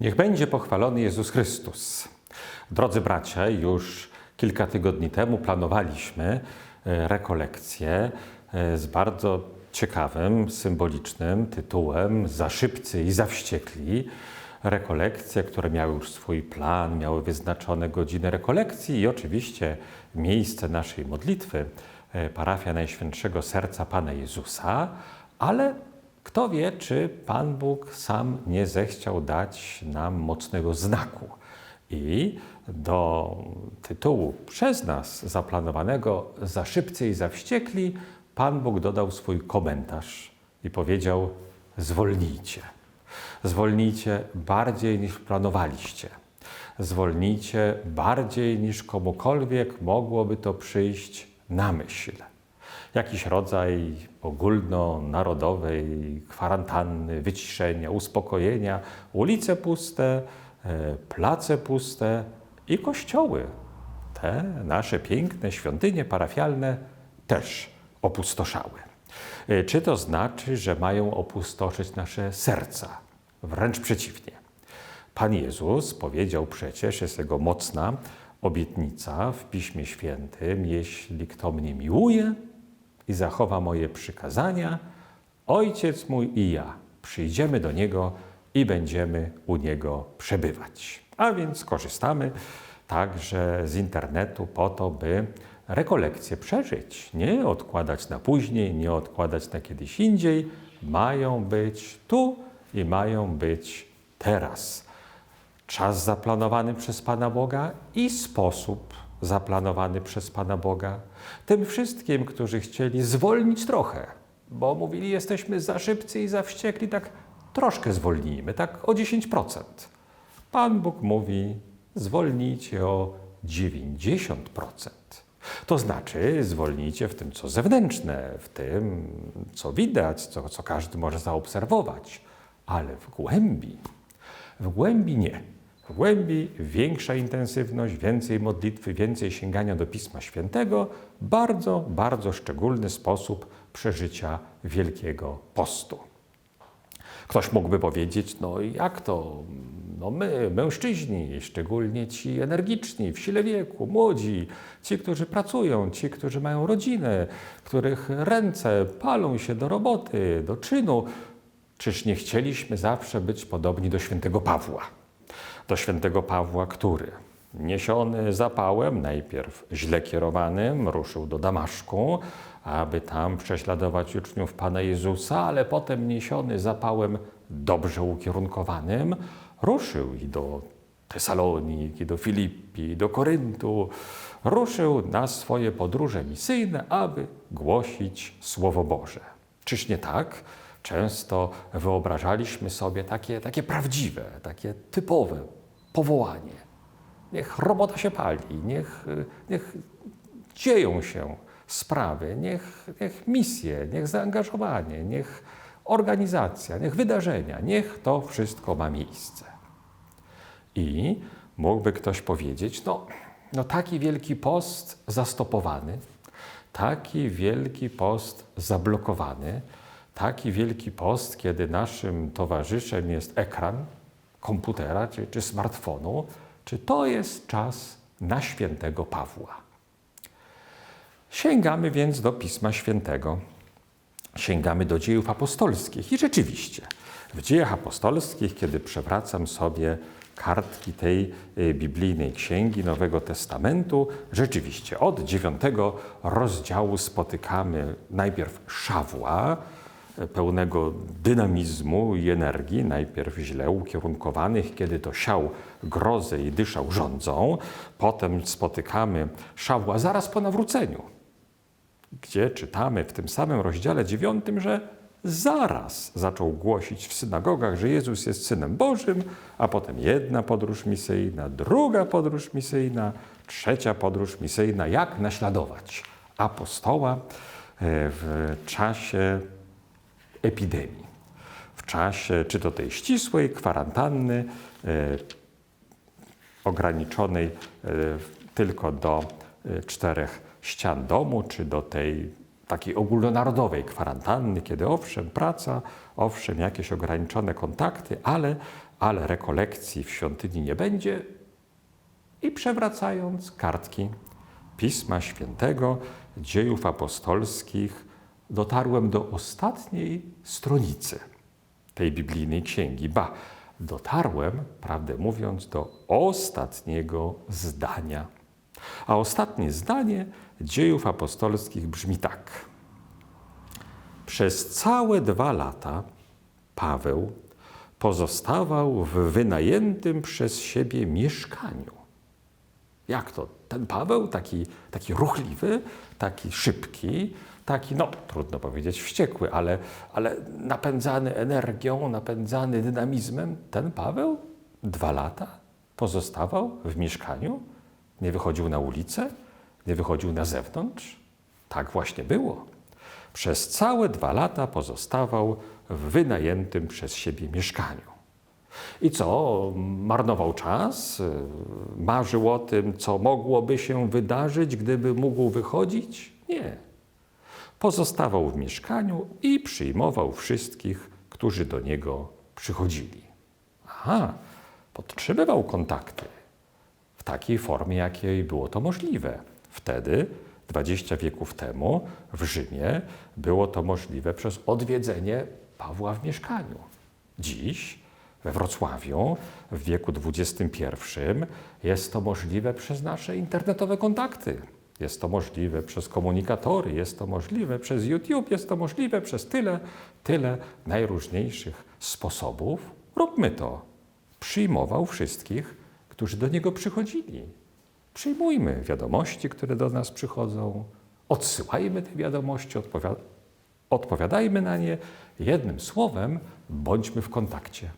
Niech będzie pochwalony Jezus Chrystus. Drodzy bracia, już kilka tygodni temu planowaliśmy e, rekolekcję e, z bardzo ciekawym, symbolicznym tytułem Za szybcy i za wściekli. Rekolekcje, które miały już swój plan, miały wyznaczone godziny rekolekcji i oczywiście miejsce naszej modlitwy, e, parafia Najświętszego Serca Pana Jezusa, ale kto wie, czy Pan Bóg sam nie zechciał dać nam mocnego znaku. I do tytułu przez nas zaplanowanego za szybcy i za wściekli, Pan Bóg dodał swój komentarz i powiedział: Zwolnijcie. Zwolnijcie bardziej niż planowaliście. Zwolnijcie bardziej niż komukolwiek mogłoby to przyjść na myśl jakiś rodzaj ogólnonarodowej kwarantanny, wyciszenia, uspokojenia, ulice puste, e, place puste i kościoły. Te nasze piękne świątynie parafialne też opustoszały. E, czy to znaczy, że mają opustoszyć nasze serca? Wręcz przeciwnie. Pan Jezus powiedział przecież, jest jego mocna obietnica w Piśmie Świętym: Jeśli kto mnie miłuje, i zachowa moje przykazania, Ojciec mój i ja przyjdziemy do Niego i będziemy u Niego przebywać. A więc korzystamy także z internetu po to, by rekolekcje przeżyć, nie odkładać na później, nie odkładać na kiedyś indziej. Mają być tu i mają być teraz. Czas zaplanowany przez Pana Boga i sposób zaplanowany przez Pana Boga. Tym wszystkim, którzy chcieli zwolnić trochę, bo mówili, jesteśmy za szybcy i za wściekli, tak troszkę zwolnijmy, tak o 10%. Pan Bóg mówi, zwolnijcie o 90%. To znaczy, zwolnijcie w tym, co zewnętrzne, w tym, co widać, co, co każdy może zaobserwować, ale w głębi, w głębi nie. Głębi większa intensywność, więcej modlitwy, więcej sięgania do Pisma Świętego, bardzo, bardzo szczególny sposób przeżycia Wielkiego Postu. Ktoś mógłby powiedzieć, no jak to? No my, mężczyźni, szczególnie ci energiczni, w sile wieku, młodzi, ci, którzy pracują, ci, którzy mają rodzinę, których ręce palą się do roboty, do czynu, czyż nie chcieliśmy zawsze być podobni do świętego Pawła? Do świętego Pawła, który niesiony zapałem, najpierw źle kierowanym, ruszył do Damaszku, aby tam prześladować uczniów Pana Jezusa, ale potem niesiony zapałem dobrze ukierunkowanym, ruszył i do Tesaloniki, do Filippi, do Koryntu, ruszył na swoje podróże misyjne, aby głosić Słowo Boże. Czyż nie tak? Często wyobrażaliśmy sobie takie, takie prawdziwe, takie typowe powołanie. Niech robota się pali, niech, niech dzieją się sprawy, niech, niech misje, niech zaangażowanie, niech organizacja, niech wydarzenia, niech to wszystko ma miejsce. I mógłby ktoś powiedzieć, no, no taki wielki post zastopowany, taki wielki post zablokowany, taki wielki post, kiedy naszym towarzyszem jest ekran, komputera czy, czy smartfonu, czy to jest czas na świętego Pawła. Sięgamy więc do Pisma Świętego, sięgamy do dziejów apostolskich i rzeczywiście w dziejach apostolskich, kiedy przewracam sobie kartki tej y, biblijnej księgi Nowego Testamentu, rzeczywiście od dziewiątego rozdziału spotykamy najpierw Szawła, pełnego dynamizmu i energii, najpierw źle ukierunkowanych, kiedy to siał grozę i dyszał rządzą. Potem spotykamy Szawła zaraz po nawróceniu, gdzie czytamy w tym samym rozdziale dziewiątym, że zaraz zaczął głosić w synagogach, że Jezus jest Synem Bożym, a potem jedna podróż misyjna, druga podróż misyjna, trzecia podróż misyjna, jak naśladować apostoła e, w czasie epidemii. W czasie czy to tej ścisłej kwarantanny, e, ograniczonej e, tylko do e, czterech ścian domu, czy do tej takiej ogólnonarodowej kwarantanny, kiedy owszem, praca, owszem, jakieś ograniczone kontakty, ale ale rekolekcji w świątyni nie będzie. I przewracając kartki Pisma Świętego, dziejów apostolskich, dotarłem do ostatniej stronicy tej biblijnej księgi. Ba, dotarłem, prawdę mówiąc, do ostatniego zdania. A ostatnie zdanie dziejów apostolskich brzmi tak. Przez całe dwa lata Paweł pozostawał w wynajętym przez siebie mieszkaniu. Jak to? Ten Paweł, taki, taki ruchliwy, taki szybki, taki, no trudno powiedzieć wściekły, ale, ale napędzany energią, napędzany dynamizmem, ten Paweł dwa lata pozostawał w mieszkaniu, nie wychodził na ulicę, nie wychodził na zewnątrz. Tak właśnie było. Przez całe dwa lata pozostawał w wynajętym przez siebie mieszkaniu. I co? Marnował czas, marzył o tym, co mogłoby się wydarzyć, gdyby mógł wychodzić? Nie. Pozostawał w mieszkaniu i przyjmował wszystkich, którzy do niego przychodzili. Aha, podtrzymywał kontakty w takiej formie, jakiej było to możliwe. Wtedy, 20 wieków temu, w Rzymie było to możliwe przez odwiedzenie Pawła w mieszkaniu. Dziś we Wrocławiu w wieku XXI jest to możliwe przez nasze internetowe kontakty. Jest to możliwe przez komunikatory, jest to możliwe przez YouTube, jest to możliwe przez tyle, tyle najróżniejszych sposobów. Róbmy to. Przyjmował wszystkich, którzy do niego przychodzili. Przyjmujmy wiadomości, które do nas przychodzą, odsyłajmy te wiadomości, odpowiada odpowiadajmy na nie. Jednym słowem, bądźmy w kontakcie.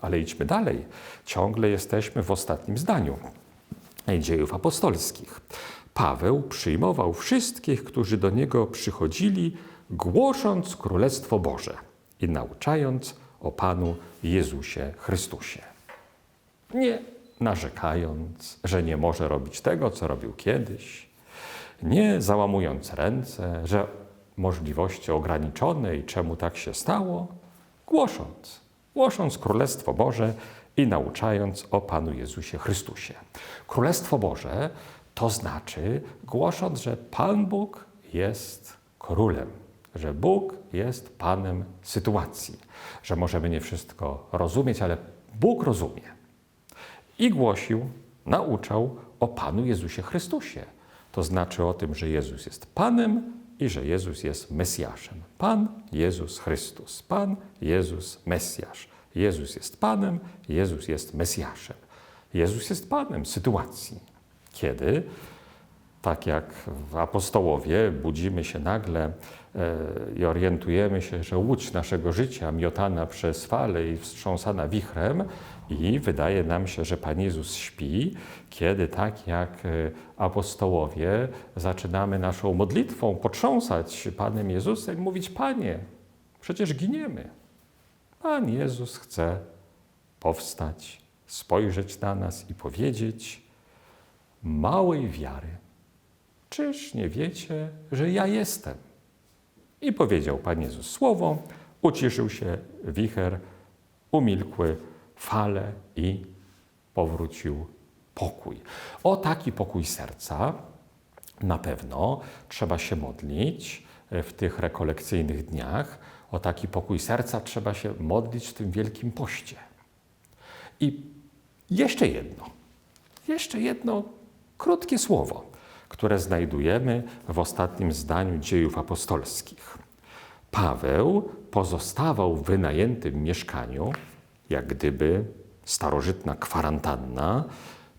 Ale idźmy dalej. Ciągle jesteśmy w ostatnim zdaniu dziejów apostolskich. Paweł przyjmował wszystkich, którzy do niego przychodzili, głosząc Królestwo Boże i nauczając o Panu Jezusie Chrystusie. Nie narzekając, że nie może robić tego, co robił kiedyś, nie załamując ręce, że możliwości ograniczone i czemu tak się stało, głosząc, głosząc Królestwo Boże i nauczając o Panu Jezusie Chrystusie. Królestwo Boże to znaczy głosząc, że Pan Bóg jest królem, że Bóg jest Panem sytuacji, że możemy nie wszystko rozumieć, ale Bóg rozumie. I głosił, nauczał o Panu Jezusie Chrystusie. To znaczy o tym, że Jezus jest Panem i że Jezus jest Mesjaszem. Pan Jezus Chrystus, Pan Jezus Mesjasz. Jezus jest Panem, Jezus jest Mesjaszem. Jezus jest Panem sytuacji. Kiedy, tak jak w apostołowie, budzimy się nagle e, i orientujemy się, że łódź naszego życia miotana przez fale i wstrząsana wichrem i wydaje nam się, że Pan Jezus śpi, kiedy tak jak e, apostołowie zaczynamy naszą modlitwą potrząsać Panem Jezusem i mówić: Panie, przecież giniemy. Pan Jezus chce powstać, spojrzeć na nas i powiedzieć: Małej wiary, czyż nie wiecie, że ja jestem? I powiedział Pan Jezus słowo, uciszył się wicher, umilkły fale i powrócił pokój. O taki pokój serca na pewno trzeba się modlić w tych rekolekcyjnych dniach. O taki pokój serca trzeba się modlić w tym wielkim poście. I jeszcze jedno, jeszcze jedno krótkie słowo, które znajdujemy w ostatnim zdaniu dziejów apostolskich. Paweł pozostawał w wynajętym mieszkaniu jak gdyby starożytna kwarantanna,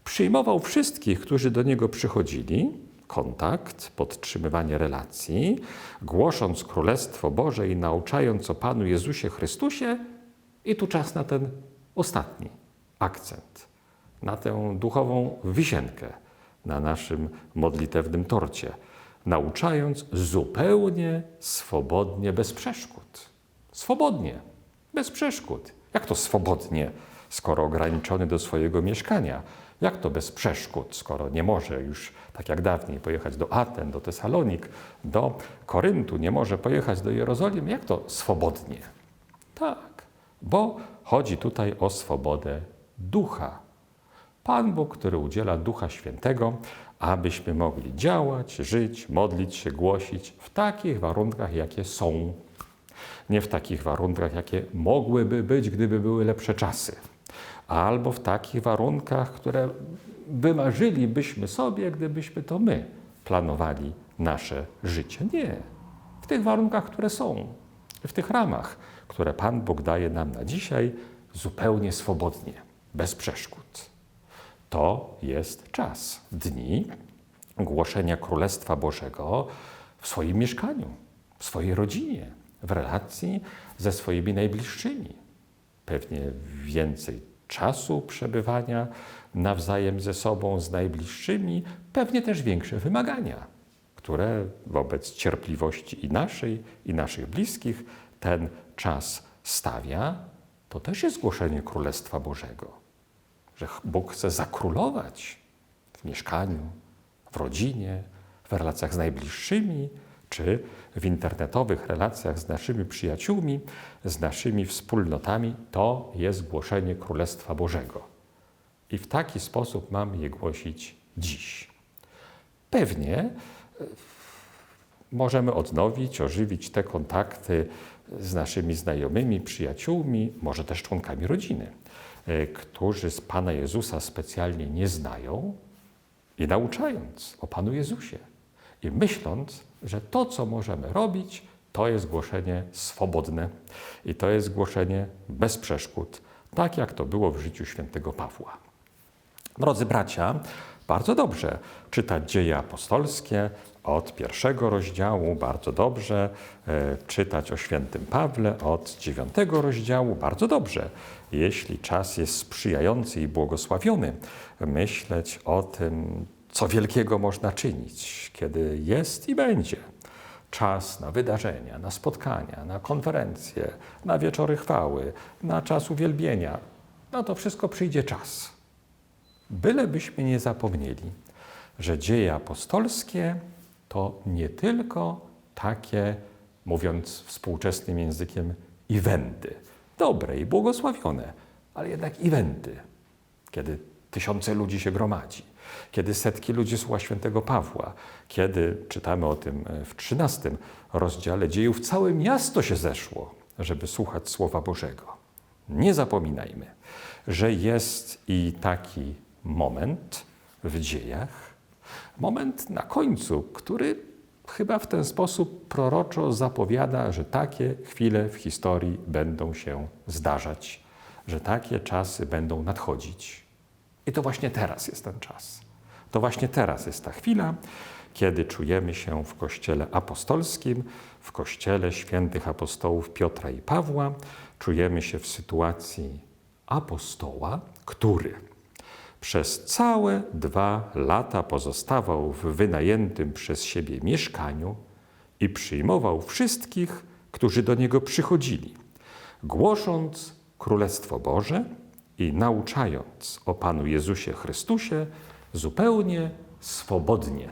przyjmował wszystkich, którzy do niego przychodzili, kontakt, podtrzymywanie relacji, głosząc Królestwo Boże i nauczając o Panu Jezusie Chrystusie. I tu czas na ten ostatni akcent, na tę duchową wisienkę na naszym modlitewnym torcie, nauczając zupełnie swobodnie, bez przeszkód. Swobodnie, bez przeszkód. Jak to swobodnie, skoro ograniczony do swojego mieszkania? Jak to bez przeszkód, skoro nie może już, tak jak dawniej, pojechać do Aten, do Tesalonik, do Koryntu, nie może pojechać do Jerozolimy? Jak to swobodnie? Tak, bo chodzi tutaj o swobodę ducha. Pan Bóg, który udziela Ducha Świętego, abyśmy mogli działać, żyć, modlić się, głosić w takich warunkach, jakie są. Nie w takich warunkach, jakie mogłyby być, gdyby były lepsze czasy, albo w takich warunkach, które wymarzylibyśmy sobie, gdybyśmy to my planowali nasze życie. Nie. W tych warunkach, które są, w tych ramach, które Pan Bóg daje nam na dzisiaj, zupełnie swobodnie, bez przeszkód. To jest czas, dni głoszenia Królestwa Bożego w swoim mieszkaniu, w swojej rodzinie, w relacji ze swoimi najbliższymi. Pewnie więcej czasu przebywania nawzajem ze sobą, z najbliższymi, pewnie też większe wymagania, które wobec cierpliwości i naszej, i naszych bliskich ten czas stawia. To też jest głoszenie Królestwa Bożego, że Bóg chce zakrólować w mieszkaniu, w rodzinie, w relacjach z najbliższymi, czy w internetowych relacjach z naszymi przyjaciółmi, z naszymi wspólnotami, to jest głoszenie Królestwa Bożego. I w taki sposób mamy je głosić dziś. Pewnie e, możemy odnowić, ożywić te kontakty z naszymi znajomymi, przyjaciółmi, może też członkami rodziny, którzy z Pana Jezusa specjalnie nie znają i nauczając o Panu Jezusie i myśląc, że to, co możemy robić, to jest głoszenie swobodne i to jest głoszenie bez przeszkód, tak jak to było w życiu świętego Pawła. Drodzy bracia, bardzo dobrze czytać dzieje apostolskie od pierwszego rozdziału, bardzo dobrze e, czytać o świętym Pawle od dziewiątego rozdziału, bardzo dobrze. Jeśli czas jest sprzyjający i błogosławiony, myśleć o tym, co wielkiego można czynić, kiedy jest i będzie czas na wydarzenia, na spotkania, na konferencje, na wieczory chwały, na czas uwielbienia. No to wszystko przyjdzie czas. Bylebyśmy nie zapomnieli, że dzieje apostolskie to nie tylko takie, mówiąc współczesnym językiem, eventy. Dobre i błogosławione, ale jednak eventy, kiedy tysiące ludzi się gromadzi, kiedy setki ludzi słucha świętego Pawła, kiedy czytamy o tym w XIII rozdziale dziejów, całe miasto się zeszło, żeby słuchać Słowa Bożego. Nie zapominajmy, że jest i taki moment w dziejach, moment na końcu, który chyba w ten sposób proroczo zapowiada, że takie chwile w historii będą się zdarzać, że takie czasy będą nadchodzić. I to właśnie teraz jest ten czas. To właśnie teraz jest ta chwila, kiedy czujemy się w Kościele apostolskim, w Kościele świętych apostołów Piotra i Pawła, czujemy się w sytuacji apostoła, który przez całe dwa lata pozostawał w wynajętym przez siebie mieszkaniu i przyjmował wszystkich, którzy do niego przychodzili, głosząc Królestwo Boże i nauczając o Panu Jezusie Chrystusie zupełnie swobodnie,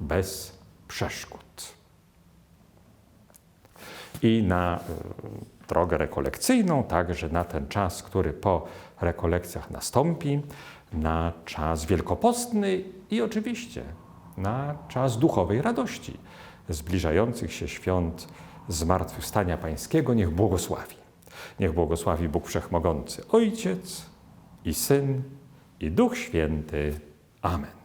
bez przeszkód. I na y, drogę rekolekcyjną, także na ten czas, który po rekolekcjach nastąpi, na czas wielkopostny i oczywiście na czas duchowej radości zbliżających się świąt Zmartwychwstania Pańskiego. Niech błogosławi. Niech błogosławi Bóg Wszechmogący, Ojciec i Syn i Duch Święty. Amen.